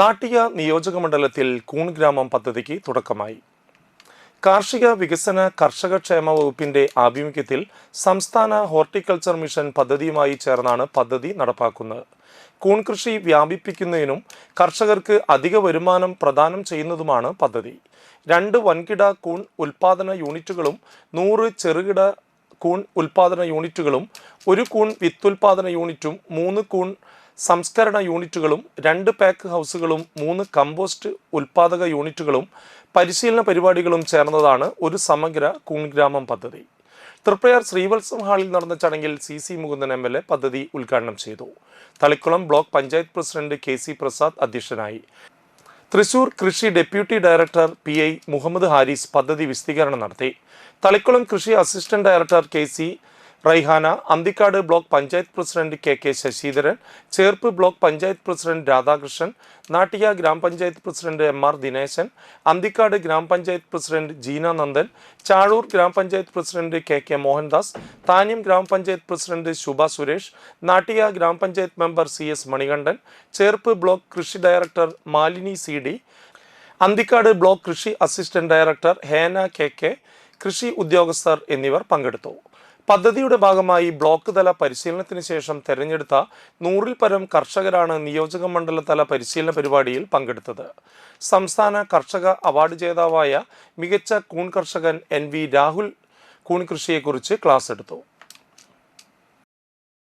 നാട്ടിക നിയോജകമണ്ഡലത്തിൽ കൂൺ ഗ്രാമം പദ്ധതിക്ക് തുടക്കമായി. കാർഷിക വികസന കർഷകക്ഷേമ വകുപ്പിന്റെ ആഭിമുഖ്യത്തിൽ സംസ്ഥാന ഹോർട്ടിക്കൾച്ചർ മിഷൻ പദ്ധതിയുമായി ചേർന്നാണ് പദ്ധതി നടപ്പാക്കുന്നത്. കൂൺ കൃഷി വ്യാപിപ്പിക്കുന്നതിനും കർഷകർക്ക് അധിക വരുമാനം പ്രദാനം ചെയ്യുന്നതുമാണ് പദ്ധതി. രണ്ട് വൻകിട കൂൺ ഉൽപാദന യൂണിറ്റുകളും നൂറ് ചെറുകിട കൂൺ ഉൽപാദന യൂണിറ്റുകളും ഒരു കൂൺ വിത്തുൽപാദന യൂണിറ്റും മൂന്ന് കൂൺ സംസ്കരണ യൂണിറ്റുകളും രണ്ട് പാക്ക് ഹൗസുകളും മൂന്ന് കമ്പോസ്റ്റ് ഉൽപാദക യൂണിറ്റുകളും പരിശീലന പരിപാടികളും ചേർന്നതാണ് ഒരു സമഗ്ര കൂൺ ഗ്രാമം പദ്ധതി. തൃപ്രയാർ ശ്രീവത്സം ഹാളിൽ നടന്ന ചടങ്ങിൽ C C Mukundan M L A പദ്ധതി ഉദ്ഘാടനം ചെയ്തു. Thalikulam block panchayat president K C Prasad അധ്യക്ഷനായി. തൃശൂർ കൃഷി deputy director P I Muhammad Haris പദ്ധതി വിശദീകരണം നടത്തി. തളിക്കുളം കൃഷി assistant director K C Raihana Anthikad block panchayat president K K Sasidharan Cherpu block panchayat president Radhakrishnan Nattika grama panchayat president M R Dineshan Anthikad grama panchayat president Jeena Nandan Chazhoor grama panchayat president K K Mohandas Thanyam grama panchayat president Shubha Suresh Nattika grama panchayat member C S Manikandan Cherpu block കൃഷി director Malini C D Anthikad block കൃഷി assistant director Hena K K കൃഷി ഉദ്യോഗസ്ഥർ എന്നിവർ പങ്കെടുത്തു. പദ്ധതിയുടെ ഭാഗമായി block തല പരിശീലനത്തിന് ശേഷം തെരഞ്ഞെടുത്ത നൂറിൽ പരം കർഷകരാണ് നിയോജക മണ്ഡല തല പരിശീലന പരിപാടിയിൽ പങ്കെടുത്തത്. സംസ്ഥാന കർഷക അവാർഡ് ജേതാവായ മികച്ച കൂൺ കർഷകൻ എൻ വി രാഹുൽ കൂൺ കൃഷിയെക്കുറിച്ച് ക്ലാസ് എടുത്തു.